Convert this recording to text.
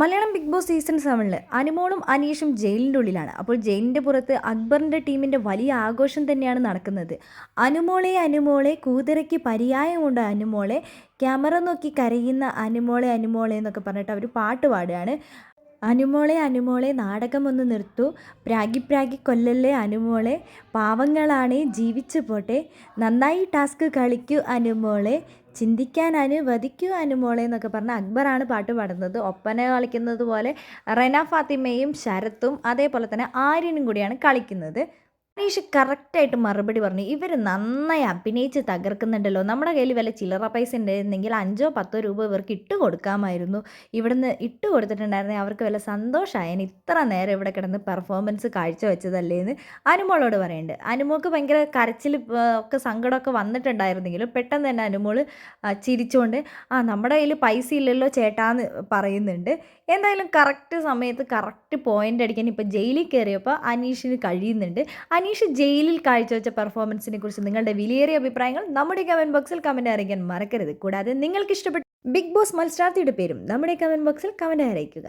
Malayalam big boss season സെവനിൽ അനുമോളും അനീഷും ജയിലിന്റെ ഉള്ളിലാണ്. അപ്പോൾ ജയിലിന്റെ പുറത്ത് അക്ബറിന്റെ ടീമിന്റെ വലിയ ആഘോഷം തന്നെയാണ് നടക്കുന്നത്. അനുമോളെ അനുമോളെ കൂതിരയ്ക്ക് പര്യായം കൊണ്ട് അനുമോളെ ക്യാമറ നോക്കി കരയുന്ന അനുമോളെ അനുമോളെ എന്നൊക്കെ പറഞ്ഞിട്ട് അവർ പാട്ട് പാടുകയാണ്. അനുമോളെ അനുമോളെ നാടകമൊന്ന് നിർത്തു. പ്രാഗി പ്രാഗി കൊല്ലല്ലേ അനുമോളെ. പാവങ്ങളാണേ ജീവിച്ചു പോട്ടെ. നന്നായി ടാസ്ക് കളിക്കൂ അനുമോളെ. ചിന്തിക്കാൻ അനുവദിക്കൂ അനുമോളെ എന്നൊക്കെ പറഞ്ഞാൽ അക്ബറാണ് പാട്ട് പാടുന്നത്. ഒപ്പന കളിക്കുന്നത് പോലെ റെന ഫാത്തിമയും ശരത്തും അതേപോലെ തന്നെ ആര്യനും കൂടിയാണ് കളിക്കുന്നത്. അനീഷ് കറക്റ്റായിട്ട് മറുപടി പറഞ്ഞു. ഇവർ നന്നായി അഭിനയിച്ച് തകർക്കുന്നുണ്ടല്ലോ. നമ്മുടെ കയ്യിൽ വല്ല ചില്ലറ പൈസ ഉണ്ടായിരുന്നെങ്കിൽ അഞ്ചോ പത്തോ രൂപ ഇവർക്ക് ഇട്ട് കൊടുക്കാമായിരുന്നു. ഇവിടുന്ന് ഇട്ട് കൊടുത്തിട്ടുണ്ടായിരുന്നെങ്കിൽ അവർക്ക് വല്ല സന്തോഷമായേനെ ഇത്ര നേരം ഇവിടെ കിടന്ന് പെർഫോമൻസ് കാഴ്ചവെച്ചതല്ലേ എന്ന് അനുമോളോട് പറയുന്നുണ്ട് അനുമോൾക്ക് ഭയങ്കര കരച്ചിൽ ഒക്കെ സങ്കടമൊക്കെ വന്നിട്ടുണ്ടായിരുന്നെങ്കിലും പെട്ടെന്ന് തന്നെ അനുമോൾ ചിരിച്ചുകൊണ്ട് ആ നമ്മുടെ കയ്യിൽ പൈസ ഇല്ലല്ലോ ചേട്ടാന്ന് പറയുന്നുണ്ട്. എന്തായാലും കറക്റ്റ് സമയത്ത് കറക്റ്റ് പോയിന്റ് അടിക്കാൻ ഇപ്പോൾ ജയിലിൽ കയറിയപ്പോൾ അനീഷിന് കഴിയുന്നുണ്ട്. അനീഷ് ജയിലിൽ കാഴ്ചവെച്ച പെർഫോമൻസിനെ കുറിച്ച് നിങ്ങളുടെ വിലയേറിയ അഭിപ്രായങ്ങൾ നമ്മുടെ കമന്റ് ബോക്സിൽ കമന്റ് അറിയിക്കാൻ മറക്കരുത്. കൂടാതെ നിങ്ങൾക്ക് ഇഷ്ടപ്പെട്ട ബിഗ് ബോസ് മത്സരാർത്ഥിയുടെ പേരും നമ്മുടെ കമന്റ് ബോക്സിൽ കമന്റ് അറിയിക്കുക.